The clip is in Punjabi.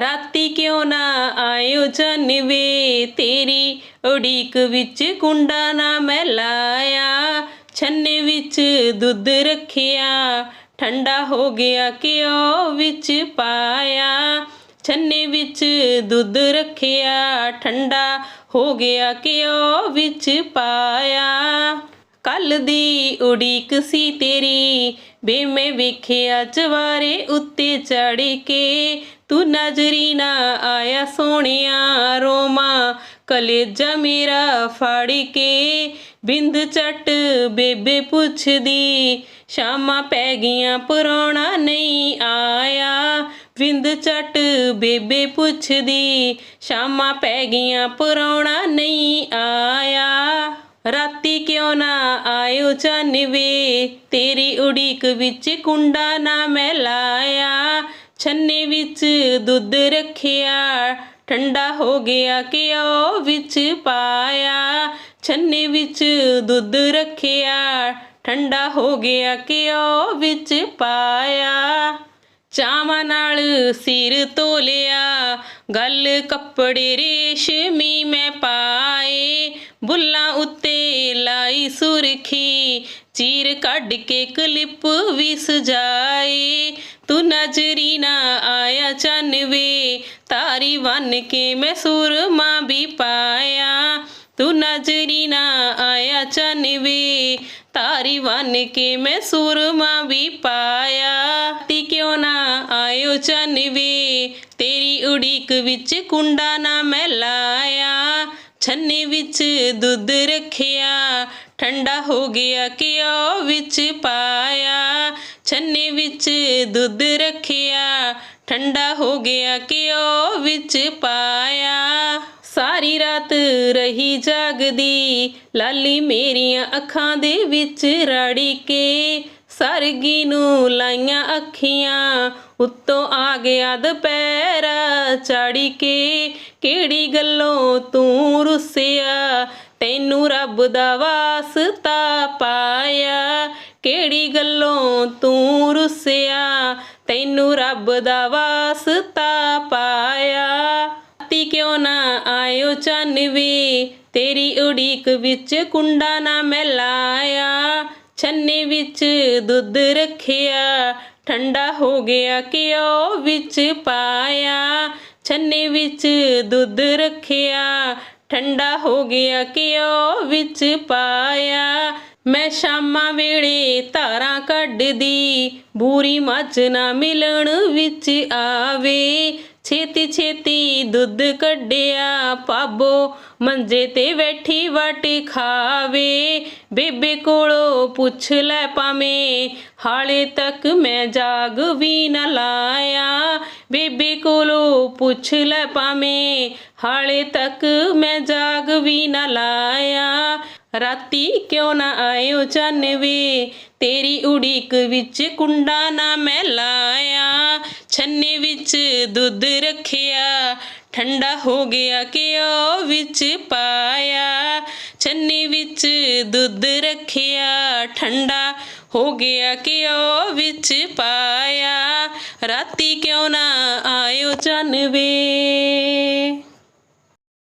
ਰਾਤੀ ਕਿਉਂ ਨਾ ਆਇਓ ਜਨਵੇ? ਤੇਰੀ ਉਡੀਕ ਵਿੱਚ ਕੁੰਡਾ ਨਾ ਮੈਂ ਲਾਇਆ। ਛੰਨੇ ਵਿੱਚ ਦੁੱਧ ਰੱਖਿਆ। ਠੰਡਾ ਹੋ ਗਿਆ ਕਿਉਂ ਵਿੱਚ ਪਾਇਆ। ਛੰਨੇ ਵਿੱਚ ਦੁੱਧ ਰੱਖਿਆ। ਠੰਡਾ ਹੋ ਗਿਆ ਕਿਉਂ ਵਿੱਚ ਪਾਇਆ। ਕੱਲ ਦੀ ਉਡੀਕ ਸੀ ਤੇਰੀ। ਵੇ ਮੈਂ ਵੇਖਿਆ ਚਵਾਰੇ ਉੱਤੇ ਚੜ ਕੇ। ਤੂੰ ਨਜ਼ਰੀ ਨਾ ਆਇਆ ਸੋਹਣਿਆ ਰੋਮਾ। ਕਲੇਜਾ ਮੇਰਾ ਫੜ ਕੇ। ਬਿੰਦ ਚੱਟ ਬੇਬੇ ਪੁੱਛਦੀ, ਸ਼ਾਮਾਂ ਪੈ ਗਈਆਂ, ਪੁਰਾਣਾ ਨਹੀਂ ਆਇਆ। ਬਿੰਦ ਚੱਟ ਬੇਬੇ ਪੁੱਛਦੀ, ਸ਼ਾਮਾਂ ਪੈ ਗਈਆਂ, ਪੁਰਾਣਾ ਨਹੀਂ ਆ ਰਾਤੀ ਕਿਉਂ ਨਾ ਆਇਓ ਚੰਨਵੇ ਤੇਰੀ ਉਡੀਕ ਵਿੱਚ ਕੁੰਡਾ ਨਾ ਮੈਂ ਲਾਇਆ। ਛੰਨੇ ਵਿੱਚ ਦੁੱਧ ਰੱਖਿਆ। ਠੰਡਾ ਹੋ ਗਿਆ ਕਿਉਂ ਵਿੱਚ ਪਾਇਆ। ਛੰਨੇ ਵਿੱਚ ਦੁੱਧ ਰੱਖਿਆ। ਠੰਡਾ ਹੋ ਗਿਆ ਕਿਉਂ ਵਿੱਚ ਪਾਇਆ। ਚਾਵਾਂ ਨਾਲ ਸਿਰ ਧੋਲਿਆ। ਗੱਲ ਕੱਪੜੇ ਰੇਸ਼ਮੀ ਮੈਂ ਪਾਏ। ਬੁੱਲਾਂ ਉੱਤੇ ਚੀਰ ਕੱਢ ਕੇ ਕਲਿੱਪ ਵੀ ਸਜਾਏ ਤੂੰ ਨਜ਼ਰੀ ਨਾ ਆਇਆ ਚੰਨਵੇ ਤਾਰੀ ਬਨ ਕੇ ਮੈਂ ਸੁਰਮਾ ਵੀ ਪਾਇਆ। ਤੂੰ ਨਜ਼ਰੀ ਨਾ ਆਇਆ ਚੰਨਵੇ ਤਾਰੀ ਬਨ ਕੇ ਮੈਂ ਸੁਰਮਾ ਵੀ ਪਾਇਆ। ਤੀ ਕਿਉਂ ਨਾ ਆਇਓ ਚੰਨਵੇ, ਤੇਰੀ ਉਡੀਕ ਵਿੱਚ ਕੁੰਡਾ ਨਾ ਮੈਂ ਲਾਇਆ। ਛੰਨੇ ਵਿੱਚ ਦੁੱਧ ਰੱਖਿਆ ਠੰਡਾ ਹੋ ਗਿਆ ਕਿਉਂ ਵਿੱਚ ਪਾਇਆ, ਛੰਨੇ ਵਿੱਚ ਦੁੱਧ ਰੱਖਿਆ, ਠੰਡਾ ਹੋ ਗਿਆ ਕਿਉਂ ਵਿੱਚ ਪਾਇਆ। ਸਾਰੀ ਰਾਤ ਰਹੀ ਜਾਗਦੀ, ਲਾਲੀ ਮੇਰੀਆਂ ਅੱਖਾਂ ਦੇ ਵਿੱਚ ਰੜੀ ਕੇ, ਸਰਗੀ ਨੂੰ ਲਾਈਆਂ ਅੱਖੀਆਂ, ਉੱਤੋਂ ਆ ਗਿਆ ਦੁਪਹਿਰਾ ਚੜੀ ਕੇ, ਕਿਹੜੀ ਗੱਲੋਂ ਤੂੰ ਰੁੱਸਿਆ ਤੈਨੂੰ ਰੱਬ ਦਾ ਵਾਸਤਾ ਪਾਇਆ। ਕਿਹੜੀ ਗੱਲੋਂ ਤੂੰ ਰੁੱਸਿਆ? ਤੈਨੂੰ ਰੱਬ ਦਾ ਵਾਸਤਾ ਪਾਇਆ। ਤੀ ਕਿਉਂ ਨਾ ਆਇਓ ਚੰਨਵੇ ਤੇਰੀ ਉਡੀਕ ਵਿੱਚ ਕੁੰਡਾ ਨਾ ਮੈਂ ਲਾਇਆ। ਛੰਨੇ ਵਿੱਚ ਦੁੱਧ ਰੱਖਿਆ। ਠੰਡਾ ਹੋ ਗਿਆ ਕਿਉਂ ਵਿੱਚ ਪਾਇਆ। ਛੰਨੇ ਵਿੱਚ ਦੁੱਧ ਰੱਖਿਆ। ਠੰਡਾ ਹੋ ਗਿਆ ਕਿਉਂ ਵਿੱਚ ਪਾਇਆ। ਮੈਂ ਸ਼ਾਮਾਂ ਵੇਲੇ ਧਾਰਾਂ ਕੱਢਦੀ, ਬੂਰੀ ਮੱਝ ਨਾ ਮਿਲਣ ਵਿੱਚ ਆਵੇ। ਛੇਤੀ ਛੇਤੀ ਦੁੱਧ ਕੱਢਿਆ ਪਾਬੋ ਮੰਜੇ ਤੇ ਬੈਠੀ ਵਾਟੀ ਖਾਵੇ। ਬੇਬੇ ਕੋਲੋਂ ਪੁੱਛ ਲੈ ਪਾਵੇਂ ਹਾਲੇ ਤੱਕ ਮੈਂ ਜਾਗ ਵੀ ਨਾ ਲਾਇਆ। ਬੇਬੇ ਕੋਲੋਂ ਪੁੱਛ ਲੈ ਪਾਵੇਂ ਹਾਲੇ ਤੱਕ ਮੈਂ ਜਾਗ ਵੀ ਨਾ ਲਾਇਆ। ਰਾਤੀ ਕਿਉਂ ਨਾ ਆਇਓ ਚੰਨਵੇ ਤੇਰੀ ਉਡੀਕ ਵਿੱਚ ਕੁੰਡਾ ਨਾ ਮੈਂ ਲਾਇਆ। ਛੰਨੇ ਵਿੱਚ ਦੁੱਧ ਰੱਖਿਆ, ਠੰਡਾ ਹੋ ਗਿਆ ਕਿਉਂ ਵਿੱਚ ਪਾਇਆ। ਛੰਨੇ ਵਿੱਚ ਦੁੱਧ ਰੱਖਿਆ, ਠੰਡਾ ਹੋ ਗਿਆ ਕਿਉਂ ਵਿੱਚ ਪਾਇਆ। ਰਾਤੀ ਕਿਉਂ ਨਾ ਆਇਓ ਚੰਨਵੇ